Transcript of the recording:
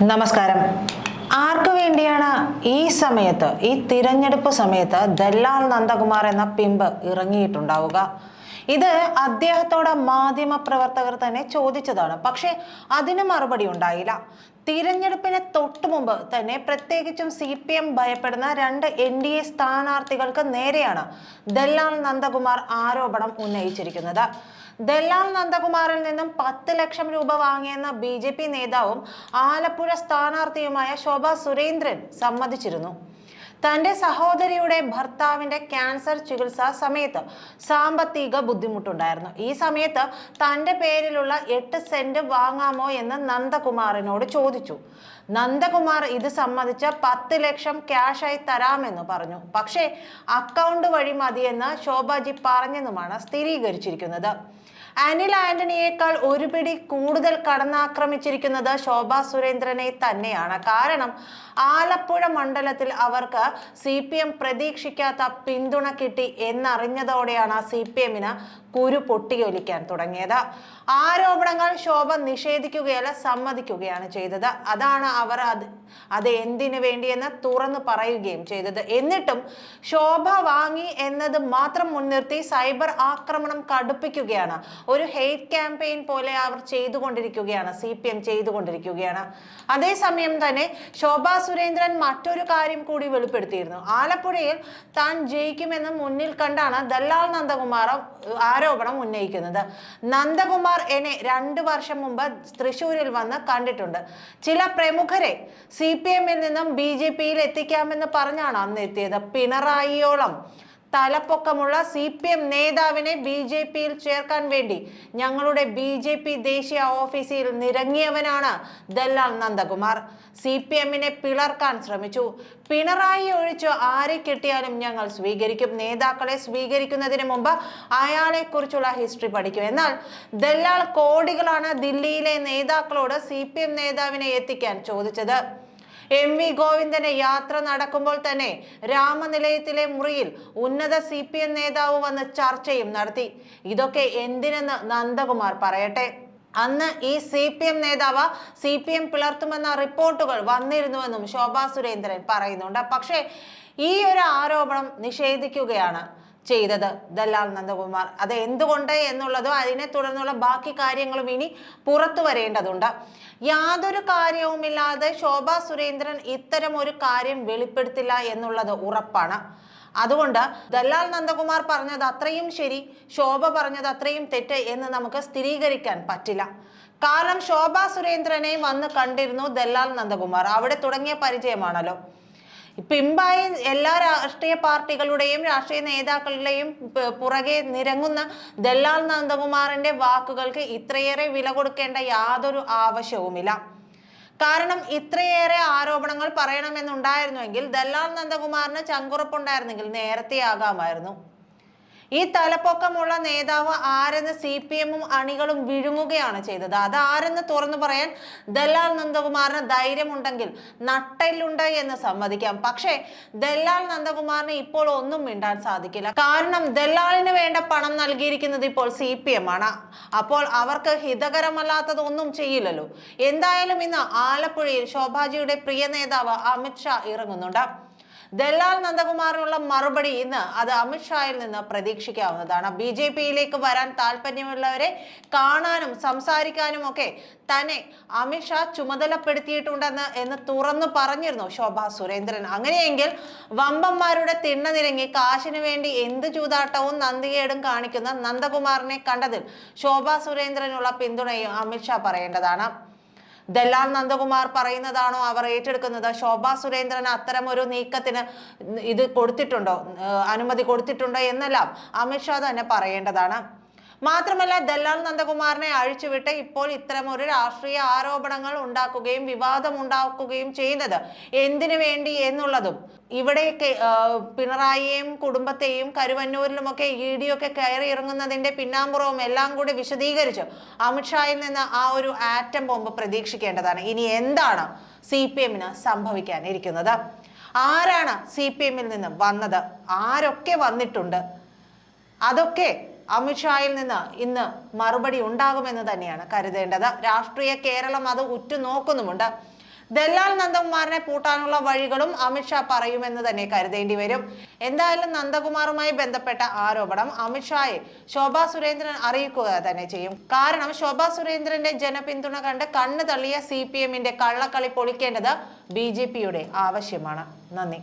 നമസ്കാരം. ആർക്കു വേണ്ടിയാണ് ഈ സമയത്ത് ഈ തിരഞ്ഞെടുപ്പ് സമയത്ത് ദല്ലാൽ നന്ദകുമാർ എന്ന പിമ്പ് ഇറങ്ങിയിട്ടുണ്ടാവുക? ഇത് അദ്ദേഹത്തോട് മാധ്യമ പ്രവർത്തകർ തന്നെ ചോദിച്ചതാണ്. പക്ഷേ അതിന് മറുപടി ഉണ്ടായില്ല. തിരഞ്ഞെടുപ്പിന് തൊട്ടു മുമ്പ് തന്നെ പ്രത്യേകിച്ചും സി പി എം ഭയപ്പെടുന്ന രണ്ട് എൻ ഡി എ സ്ഥാനാർത്ഥികൾക്ക് നേരെയാണ് ദല്ലാൽ നന്ദകുമാർ ആരോപണം ഉന്നയിച്ചിരിക്കുന്നത്. ദല്ലാൽ നന്ദകുമാറിൽ നിന്നും പത്ത് ലക്ഷം രൂപ വാങ്ങിയെന്ന ബി ജെ പി നേതാവും ആലപ്പുഴ സ്ഥാനാർത്ഥിയുമായ ശോഭ സുരേന്ദ്രൻ സമ്മതിച്ചിരുന്നു. തന്റെ സഹോദരിയുടെ ഭർത്താവിന്റെ ക്യാൻസർ ചികിത്സാ സമയത്ത് സാമ്പത്തിക ബുദ്ധിമുട്ടുണ്ടായിരുന്നു. ഈ സമയത്ത് തന്റെ പേരിലുള്ള എട്ട് സെന്റ് വാങ്ങാമോ എന്ന് നന്ദകുമാറിനോട് ചോദിച്ചു. നന്ദകുമാർ ഇത് സംബന്ധിച്ച് പത്ത് ലക്ഷം ക്യാഷായി തരാമെന്ന് പറഞ്ഞു. പക്ഷേ അക്കൗണ്ട് വഴി മതിയെന്ന് ശോഭാജി പറഞ്ഞെന്നുമാണ് സ്ഥിരീകരിച്ചിരിക്കുന്നത്. അനിൽ ആന്റണിയേക്കാൾ ഒരു പിടി കൂടുതൽ കടന്നാക്രമിച്ചിരിക്കുന്നത് ശോഭാ സുരേന്ദ്രനെ തന്നെയാണ്. കാരണം ആലപ്പുഴ മണ്ഡലത്തിൽ അവർക്ക് സി പി എം പ്രതീക്ഷിക്കാത്ത പിന്തുണ കിട്ടി എന്നറിഞ്ഞതോടെയാണ് സി പി എമ്മിന് കുരു പൊട്ടിയൊലിക്കാൻ തുടങ്ങിയത്. ആരോപണങ്ങൾ ശോഭ നിഷേധിക്കുകയല്ല സമ്മതിക്കുകയാണ് ചെയ്തത്. അതാണ് അവർ അത് അത് എന്തിനു വേണ്ടിയെന്ന് തുറന്നു പറയുകയും ചെയ്തത്. എന്നിട്ടും ശോഭ വാങ്ങി എന്നത് മാത്രം മുൻനിർത്തി സൈബർ ആക്രമണം കടുപ്പിക്കുകയാണ്. ഒരു ഹെയ്റ്റ് ക്യാമ്പയിൻ പോലെ അവർ ചെയ്തുകൊണ്ടിരിക്കുകയാണ് സി പി എം ചെയ്തുകൊണ്ടിരിക്കുകയാണ്. അതേസമയം തന്നെ ശോഭ സുരേന്ദ്രൻ മറ്റൊരു കാര്യം കൂടി വെളിപ്പെടുത്തിയിരുന്നു. ആലപ്പുഴയിൽ താൻ ജയിക്കുമെന്ന് മുന്നിൽ കണ്ടാണ് ദല്ലാൽ നന്ദകുമാർ ആരോപണം ഉന്നയിക്കുന്നത്. നന്ദകുമാർ എന്നെ രണ്ടു വർഷം മുമ്പ് തൃശ്ശൂരിൽ വന്ന് കണ്ടിട്ടുണ്ട്. ചില പ്രമുഖരെ സി പി എമ്മിൽ നിന്നും ബി ജെ പിയിൽ എത്തിക്കാമെന്ന് പറഞ്ഞാണ് അന്ന് എത്തിയത്. പിണറായിയോളം തലപ്പൊക്കമുള്ള സി പി എം നേതാവിനെ ബി ജെ പിയിൽ ചേർക്കാൻ വേണ്ടി ഞങ്ങളുടെ ബി ജെ പി ദേശീയ ഓഫീസിൽ നിരങ്ങിയവനാണ് ദല്ലാൽ നന്ദകുമാർ. സി പി എമ്മിനെ പിളർക്കാൻ ശ്രമിച്ചു. പിണറായി ഒഴിച്ച് ആരെ കിട്ടിയാലും ഞങ്ങൾ സ്വീകരിക്കും. നേതാക്കളെ സ്വീകരിക്കുന്നതിന് മുമ്പ് അയാളെ കുറിച്ചുള്ള ഹിസ്റ്ററി പഠിക്കും. എന്നാൽ ദല്ലാൽ കോടികളാണ് ദില്ലിയിലെ നേതാക്കളോട് സി പി എം നേതാവിനെ എത്തിക്കാൻ ചോദിച്ചത്. എം വി ഗോവിന്ദന്റെ യാത്ര നടക്കുമ്പോൾ തന്നെ രാമനിലയത്തിലെ മുറിയിൽ ഉന്നത സി പി എം നേതാവ് വന്ന് ചർച്ചയും നടത്തി. ഇതൊക്കെ എന്തിനെന്ന് നന്ദകുമാർ പറയട്ടെ. അന്ന് ഈ സി പി എം നേതാവ് സി പി എം പിളർത്തുമെന്ന റിപ്പോർട്ടുകൾ വന്നിരുന്നുവെന്നും ശോഭാ സുരേന്ദ്രൻ പറയുന്നുണ്ട്. പക്ഷേ ഈ ഒരു ആരോപണം നിഷേധിക്കുകയാണ്. ചെയ്തത്. ദല്ലാൽ നന്ദകുമാർ. അത് എന്തുകൊണ്ട് എന്നുള്ളതും അതിനെ തുടർന്നുള്ള ബാക്കി കാര്യങ്ങളും ഇനി പുറത്തു വരേണ്ടതുണ്ട്. യാതൊരു കാര്യവുമില്ലാതെ ശോഭ സുരേന്ദ്രൻ ഇത്തരം ഒരു കാര്യം വെളിപ്പെടുത്തില്ല എന്നുള്ളത് ഉറപ്പാണ്. അതുകൊണ്ട് ദല്ലാൽ നന്ദകുമാർ പറഞ്ഞത് അത്രയും ശരി ശോഭ പറഞ്ഞത് അത്രയും തെറ്റ് എന്ന് നമുക്ക് സ്ഥിരീകരിക്കാൻ പറ്റില്ല. കാരണം ശോഭ സുരേന്ദ്രനെ വന്ന് കണ്ടിരുന്നു ദല്ലാൽ നന്ദകുമാർ. അവിടെ തുടങ്ങിയ പരിചയമാണല്ലോ. പിമ്പായി എല്ലാ രാഷ്ട്രീയ പാർട്ടികളുടെയും രാഷ്ട്രീയ നേതാക്കളുടെയും പുറകെ നിരങ്ങുന്ന ദല്ലാൽ നന്ദകുമാറിന്റെ വാക്കുകൾക്ക് ഇത്രയേറെ വില കൊടുക്കേണ്ട യാതൊരു ആവശ്യവുമില്ല. കാരണം ഇത്രയേറെ ആരോപണങ്ങൾ പറയണമെന്നുണ്ടായിരുന്നുവെങ്കിൽ ദല്ലാൽ നന്ദകുമാറിന് ചങ്കുറപ്പുണ്ടായിരുന്നെങ്കിൽ നേരത്തെ ആകാമായിരുന്നു ഈ തലപ്പൊക്കമുള്ള നേതാവ് ആരെന്ന് സി പി എമ്മും അണികളും വിഴുങ്ങുകയാണ് ചെയ്തത്. അത് ആരെന്ന് തുറന്നു പറയാൻ ദല്ലാൽ നന്ദകുമാറിന് ധൈര്യമുണ്ടെങ്കിൽ നട്ടെല്ലുണ്ട് എന്ന് സമ്മതിക്കാം. പക്ഷേ ദല്ലാൽ നന്ദകുമാറിന് ഇപ്പോൾ ഒന്നും മിണ്ടാൻ സാധിക്കില്ല. കാരണം ദല്ലാലിന് വേണ്ട പണം നൽകിയിരിക്കുന്നത് ഇപ്പോൾ സി പി എം ആണ്. അപ്പോൾ അവർക്ക് ഹിതകരമല്ലാത്തത് ഒന്നും ചെയ്യില്ലല്ലോ. എന്തായാലും ഇന്ന് ആലപ്പുഴയിൽ ശോഭാജിയുടെ പ്രിയ നേതാവ് അമിത്ഷാ ഇറങ്ങുന്നുണ്ട്. ദല്ലാൽ നന്ദകുമാറിനുള്ള മറുപടി ഇന്ന് അത് അമിത്ഷായിൽ നിന്ന് പ്രതീക്ഷിക്കാവുന്നതാണ്. ബി ജെ പിയിലേക്ക് വരാൻ താല്പര്യമുള്ളവരെ കാണാനും സംസാരിക്കാനും ഒക്കെ തന്നെ അമിത്ഷാ ചുമതലപ്പെടുത്തിയിട്ടുണ്ടെന്ന് എന്ന് തുറന്നു പറഞ്ഞിരുന്നു ശോഭാ സുരേന്ദ്രൻ. അങ്ങനെയെങ്കിൽ വമ്പന്മാരുടെ തിണ്ണ നിരങ്ങി കാശിന് വേണ്ടി എന്ത് ചൂതാട്ടവും നന്ദികേടും കാണിക്കുന്ന നന്ദകുമാറിനെ കണ്ടതിൽ ശോഭാ സുരേന്ദ്രനുള്ള പിന്തുണയും അമിത്ഷാ പറയേണ്ടതാണ്. ദല്ലാൽ നന്ദകുമാർ പറയുന്നതാണോ അവർ ഏറ്റെടുക്കുന്നത്? ശോഭാ സുരേന്ദ്രൻ അത്തരം ഒരു നീക്കത്തിന് ഇത് കൊടുത്തിട്ടുണ്ടോ? അനുമതി കൊടുത്തിട്ടുണ്ടോ എന്നെല്ലാം അമിത്ഷാ തന്നെ പറയേണ്ടതാണ്. മാത്രമല്ല ദല്ലാൽ നന്ദകുമാറിനെ അഴിച്ചുവിട്ട് ഇപ്പോൾ ഇത്തരം ഒരു രാഷ്ട്രീയ ആരോപണങ്ങൾ ഉണ്ടാക്കുകയും വിവാദം ഉണ്ടാക്കുകയും ചെയ്യുന്നത് എന്തിനു വേണ്ടി എന്നുള്ളതും ആഹ് പിണറായിയെയും കുടുംബത്തെയും കരുവന്നൂരിലുമൊക്കെ ഇ ഡി ഒക്കെ കയറി ഇറങ്ങുന്നതിന്റെ പിന്നാമ്പുറവും എല്ലാം കൂടി വിശദീകരിച്ച് അമിത്ഷായിൽ നിന്ന് ആ ഒരു ആറ്റം ബോംബ് പ്രതീക്ഷിക്കേണ്ടതാണ്. ഇനി എന്താണ് സി പി എമ്മിന് സംഭവിക്കാനിരിക്കുന്നത്? ആരാണ് സി പി എമ്മിൽ നിന്ന് വന്നത്? ആരൊക്കെ വന്നിട്ടുണ്ട്? അതൊക്കെ അമിത്ഷായിൽ നിന്ന് ഇന്ന് മറുപടി ഉണ്ടാകുമെന്ന് തന്നെയാണ് കരുതേണ്ടത്. രാഷ്ട്രീയ കേരളം അത് ഉറ്റുനോക്കുന്നുമുണ്ട്. ദല്ലാൽ നന്ദകുമാറിനെ പൂട്ടാനുള്ള വഴികളും അമിത്ഷാ പറയുമെന്ന് തന്നെ കരുതേണ്ടി വരും. എന്തായാലും നന്ദകുമാറുമായി ബന്ധപ്പെട്ട ആരോപണം അമിത്ഷായെ ശോഭാ സുരേന്ദ്രൻ അറിയിക്കുക തന്നെ ചെയ്യും. കാരണം ശോഭാ സുരേന്ദ്രന്റെ ജനപിന്തുണ കണ്ട് കണ്ണു തള്ളിയ സി പി എമ്മിന്റെ കള്ളക്കളി പൊളിക്കേണ്ടത് ബി ജെ പിയുടെ ആവശ്യമാണ്. നന്ദി.